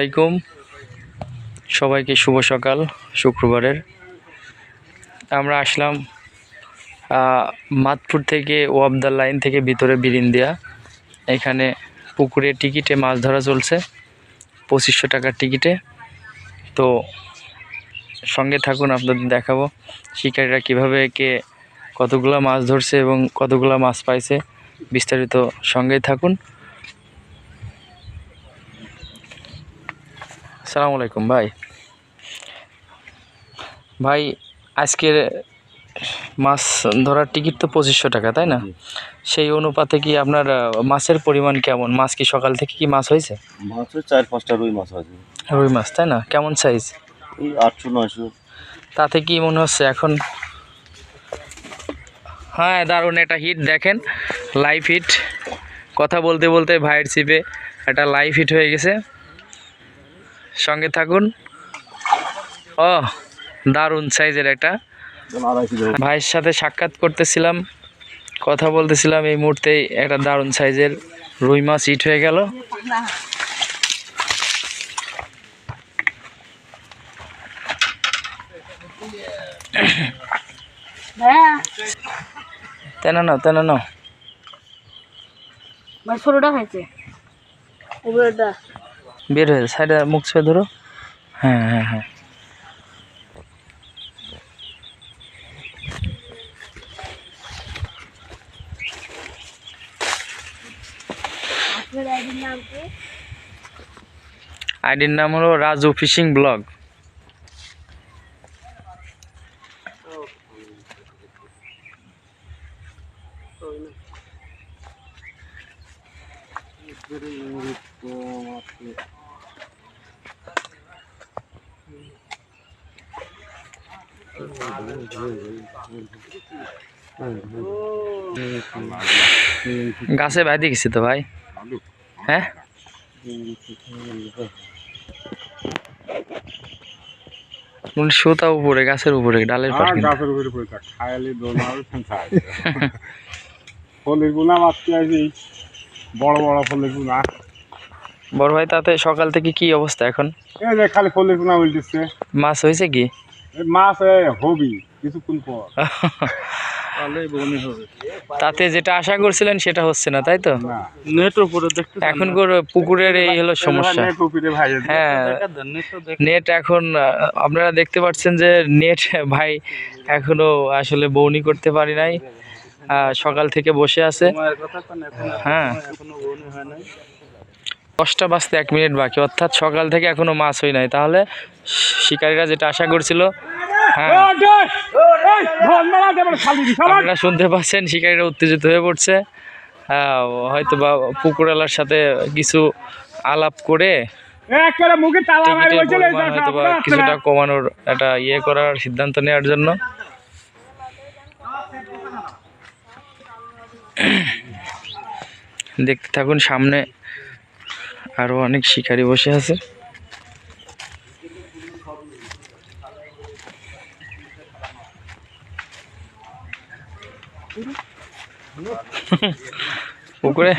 আলাইকুম। সবাইকে শুভ সকাল, শুক্রবারের। আমরা আসলাম মাতপুর থেকে ওয়াবদার লাইন থেকে ভিতরে বিরিন্দিয়া। এখানে পুকুরে টিকিটে মাছ ধরা চলছে, পঁচিশশো টাকার টিকিটে। তো সঙ্গে থাকুন, আপনাদের দেখাবো শিকারীরা কীভাবে কে কতগুলো মাছ ধরছে এবং কতগুলো মাছ পাইছে। বিস্তারিত সঙ্গেই থাকুন। সালাম আলাইকুম ভাই। ভাই আজকের মাছ ধরার টিকিট তো পঁচিশশো টাকা তাই না? সেই অনুপাতে কি আপনার মাছের পরিমাণ কেমন? মাছ কি সকাল থেকে কি মাছ হয়েছে? মাছ চার পাঁচটা রুই মাছ আছে। রুই মাছ তাই না? কেমন সাইজ আটশো নয়শো। তাতে কি মনে হচ্ছে এখন? হ্যাঁ দারুণ একটা হিট দেখেন লাইভ হিট কথা বলতে বলতে ভাইয়ের চিপে একটা লাইভ হিট হয়ে গেছে। সঙ্গে থাকুন। ও দারুণ সাইজের একটা। ভাইয়ের সাথে সাক্ষাৎ করতেছিলাম কথা বলতেছিলাম এই মুহূর্তেই একটা দারুণ সাইজের রুই মাছ হিট হয়ে গেল। হ্যাঁ তেন নাও তেন নাও। উপরেটা বের হয়ে সাইডে মুখ ছুঁয়ে ধরো। হ্যাঁ হ্যাঁ হ্যাঁ। আইডির নাম হলো রাজু ফিশিং ব্লগ। গাছে বাইরে গেছি তো ভাই? হ্যাঁ? সুতা উপরে গাছের উপরে ডালের পাশ হ্যাঁ গাছের উপরে পড়ে থাক খায়ালি দোলা খায় ফলের গুনা মারতে আসি বড় বড় ফলের গুনা বড় ভাই তাতে সকাল থেকে কি অবস্থা এখন? এই যে খালি ফলের গুনা উল্টেছে। মাছ হয়েছে কি? মাছ এ হবি কিছুক্ষণ পর। তাহলে বমি হবে। তাতে যেটা আশা করছিলেন সেটা হচ্ছে না তাই তো? না। নেট উপরে দেখতে এখন করে পুকুরের এই হলো সমস্যা। নেট উপরে ভাই হ্যাঁ। নেট এখন আপনারা দেখতে পাচ্ছেন যে নেট ভাই এখনও আসলে বৌনি করতে পারি নাই। সকাল থেকে বসে আছে। হ্যাঁ। দশটা বাজতে এক মিনিট বাকি অর্থাৎ সকাল থেকে এখনও মাছ হয় নাই। তাহলে শিকারীরা যেটা আশা করছিল হ্যাঁ আপনারা শুনতে পাচ্ছেন শিকারীরা উত্তেজিত হয়ে পড়ছে। আহ, হয়তো বা পুকুরওয়ালার সাথে কিছু আলাপ করে কিছুটা কমানোর একটা ইয়ে করার সিদ্ধান্ত নেওয়ার জন্য। দেখতে থাকুন সামনে আরও অনেক শিকারী বসে আছে। পুকুরে।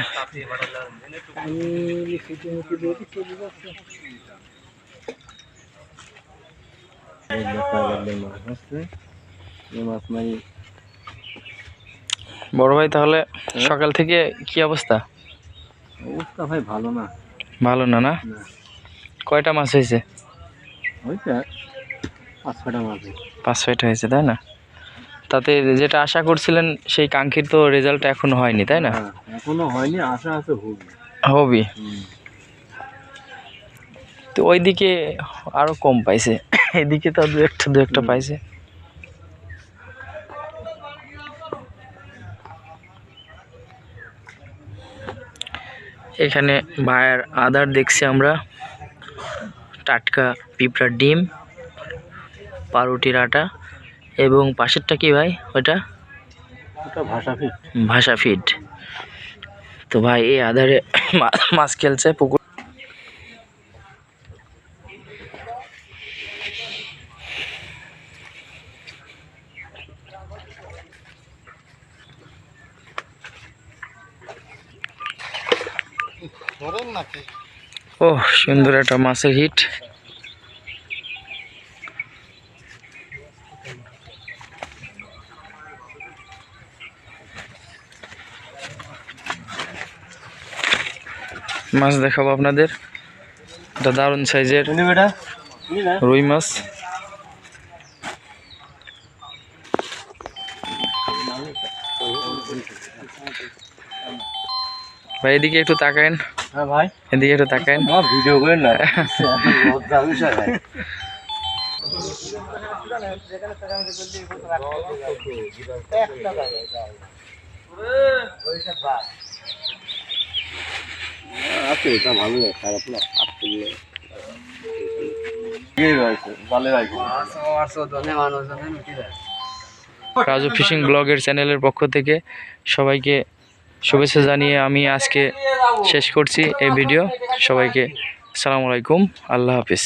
বড় ভাই, তাহলে সকাল থেকে কি অবস্থা? অবস্থা ভাই ভালো না। ভালো না না। কয়টা মাছ হয়েছে? পাঁচ ছয়টা হয়েছে। তাই না? তাতে যেটা আশা করছিলেন সেই কাঙ্ক্ষিত রেজাল্ট এখনও হয়নি তাই না? হ্যাঁ, এখনও হয়নি আশা আছে হবি তো ওইদিকে আরও কম পাইছে। এদিকে তো দু একটা দু একটা পাইছে। এখানে ভাইয়ের আদার দেখছি আমরা। টাটকা পিঁপড়ার ডিম পাউরুটির আটা এবং পাশেরটা কি ভাই ওটা? ভাষা ফিট। ভাষা ফিট। তো ভাই এই আধারে মাছ খেলছে পুকুর ও সুন্দর একটা মাছের হিট। মাছ দেখাবো আপনাদের। এটা দারুণ সাইজের রুই মাছ। ভাই এদিকে একটু তাকায়েন। হ্যাঁ ভাই। এদিকে একটু তাকায়েন। আমার ভিডিও করেন না লজ্জা বিষয় ভাই আছে এটা ভালো খারাপ না। রাজু ফিশিং ব্লগের চ্যানেলের পক্ষ থেকে সবাইকে শুভেচ্ছা জানিয়ে আমি আজকে শেষ করছি এই ভিডিও। সবাইকে সালাম আলাইকুম। আল্লাহ হাফিজ।